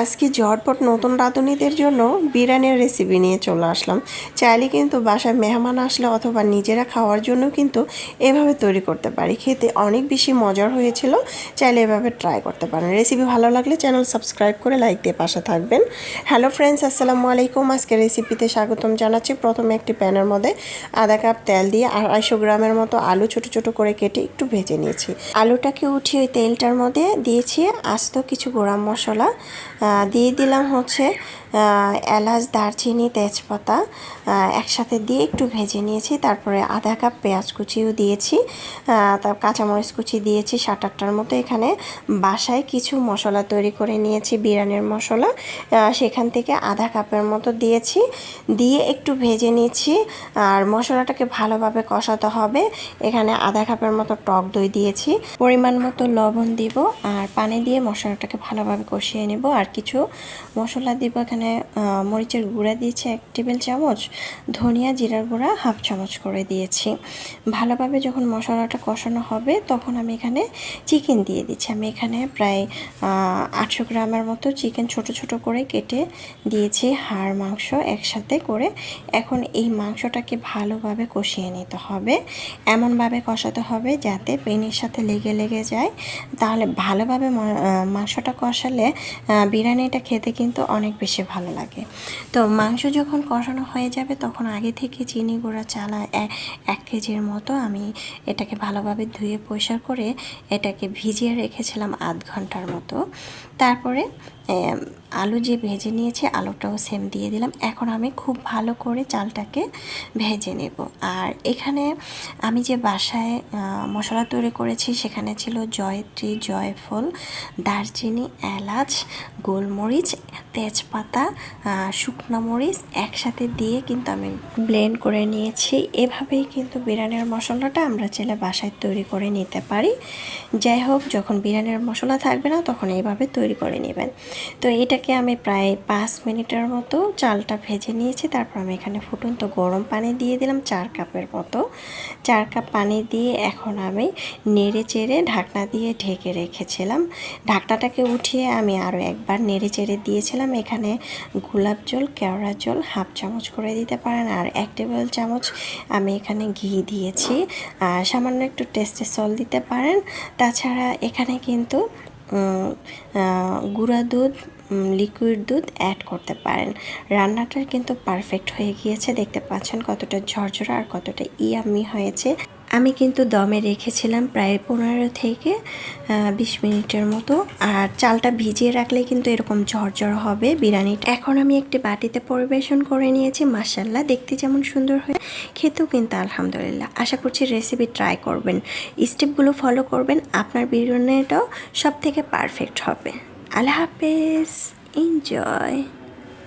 আজকে ঝটপট নতুন রাঁধুনিদের জন্য বিরিয়ানির রেসিপি নিয়ে চলে আসলাম। চাইলে কিন্তু বাসায় মেহমান আসলে অথবা নিজেরা খাওয়ার জন্য কিন্তু এভাবে তৈরি করতে পারি। খেতে অনেক বেশি মজার হয়েছিল, চাইলে এভাবে ট্রাই করতে পারেন। রেসিপি ভালো লাগলে চ্যানেল সাবস্ক্রাইব করে লাইক দিয়ে পাশে থাকবেন। হ্যালো ফ্রেন্ডস আসসালামু আলাইকুম। আজকে রেসিপিতে স্বাগতম জানাচ্ছি প্রথমে একটি প্যানের মধ্যে আধা কাপ তেল দিয়ে আড়াইশো গ্রামের মতো আলু ছোট ছোট করে কেটে একটু ভেজে নিয়েছি। আলুটাকে উঠিয়ে ওই তেলটার মধ্যে দিয়েছি আস্ত কিছু গোড়া মশলা দিয়ে দিলাম হচ্ছে এলাচ, দারচিনি, তেজপাতা একসাথে দিয়ে একটু ভেজে নিয়েছি। তারপরে আধা কাপ পেঁয়াজ কুচিও দিয়েছি তার কাঁচামরিচ কুচি দিয়েছি সাত আটটার মতো। এখানে বাসায় কিছু মশলা তৈরি করে নিয়েছি, বিরিয়ানির মশলা। সেখান থেকে আধা কাপের মতো দিয়েছি। দিয়ে একটু ভেজে নিচ্ছি আর মশলাটাকে ভালোভাবে কষাতে হবে। এখানে আধা কাপের মতো টক দই দিয়েছি। পরিমাণ মতো লবণ দিব, আর পানি দিয়ে মশলাটাকে ভালোভাবে কষিয়ে নেব। আর কিছু মশলা দিব এখানে মরিচের গুঁড়া দিয়েছি এক টেবিল চামচ, ধনিয়া জিরার গুঁড়া হাফ চামচ করে দিয়েছি। ভালোভাবে যখন মশলাটা কষানো হবে তখন আমি এখানে চিকেন দিয়ে দিচ্ছি। আমি এখানে প্রায় আটশো গ্রামের মতো চিকেন ছোট ছোট করে কেটে দিয়েছি, হাড়, মাংস একসাথে করে। এখন এই মাংসটাকে ভালোভাবে কষিয়ে নিতে হবে। এমনভাবে কষাতে হবে যাতে পেনের সাথে লেগে লেগে যায়। তাহলে ভালোভাবে মাংসটা কষালে বিরিয়ানিটা খেতে কিন্তু অনেক বেশি ভালো লাগে। তো মাংস যখন কষানো হয়ে যাবে, তখন আগে থেকে চিনি গুঁড়া চালা এক কেজির মতো আমি এটাকে ভালোভাবে ধুয়ে পরিষ্কার করে এটাকে ভিজিয়ে রেখেছিলাম আধ ঘণ্টার মতো। তারপরে আলু যে ভেজে নিয়েছি, আলুটাও সেম দিয়ে দিলাম। এখন আমি খুব ভালো করে চালটাকে ভেজে নেব। আর এখানে আমি যে বাসায় মশলা তৈরি করেছি, সেখানে ছিল জয়ত্রী, জয়ফল, দারচিনি, এলাচ, গোলমরিচ, তেজপাতা শুকনো মরিচ একসাথে দিয়ে কিন্তু আমি ব্লেন্ড করে নিয়েছি। এভাবেই কিন্তু বিরিয়ানির মশলাটা আমরা চাইলে বাসায় তৈরি করে নিতে পারি। যাই হোক, যখন বিরিয়ানির মশলা থাকবে না, তখন এইভাবে তৈরি করে নেবেন। তো এটাকে আমি প্রায় পাঁচ মিনিটের মতো চালটা ভেজে নিয়েছি, তারপর আমি এখানে ফুটন্ত গরম পানি দিয়ে দিলাম চার কাপের মতো। চার কাপ পানি দিয়ে এখন আমি নেড়ে চেড়ে ঢাকনা দিয়ে ঢেকে রেখেছিলাম। ঢাকনাটাকে উঠিয়ে আমি আরও একবার নেড়ে চেড়ে দিয়েছিলাম। এখানে গোলাপ জল, কেওড়া জল হাফ চামচ করে দিতে পারেন আর এক টেবিল চামচ আমি এখানে ঘি দিয়েছি। আর সামান্য একটু টেস্টে সল দিতে পারেন। তাছাড়া এখানে কিন্তু গুঁড়া দুধ লিকুইড দুধ অ্যাড করতে পারেন। রান্নাটা কিন্তু পারফেক্ট হয়ে গিয়েছে। দেখতে পাচ্ছেন কতটা ঝরঝরা আর কতটা ইয়ামি হয়েছে। আমি কিন্তু দমে রেখেছিলাম প্রায় পনেরো থেকে বিশ মিনিটের মতো। আর চালটা ভিজিয়ে রাখলে কিন্তু এরকম ঝরঝর হবে বিরিয়ানিটা। এখন আমি একটি বাটিতে পরিবেশন করে নিয়েছি মাসাল্লাহ দেখতে যেমন সুন্দর হয়ে, খেতেও কিন্তু আলহামদুলিল্লাহ। আশা করছি রেসিপি ট্রাই করবেন স্টেপগুলো ফলো করবেন, আপনার বিরিয়ানিটাও সব থেকে পারফেক্ট হবে। আল্লাহ হাফেজ এনজয়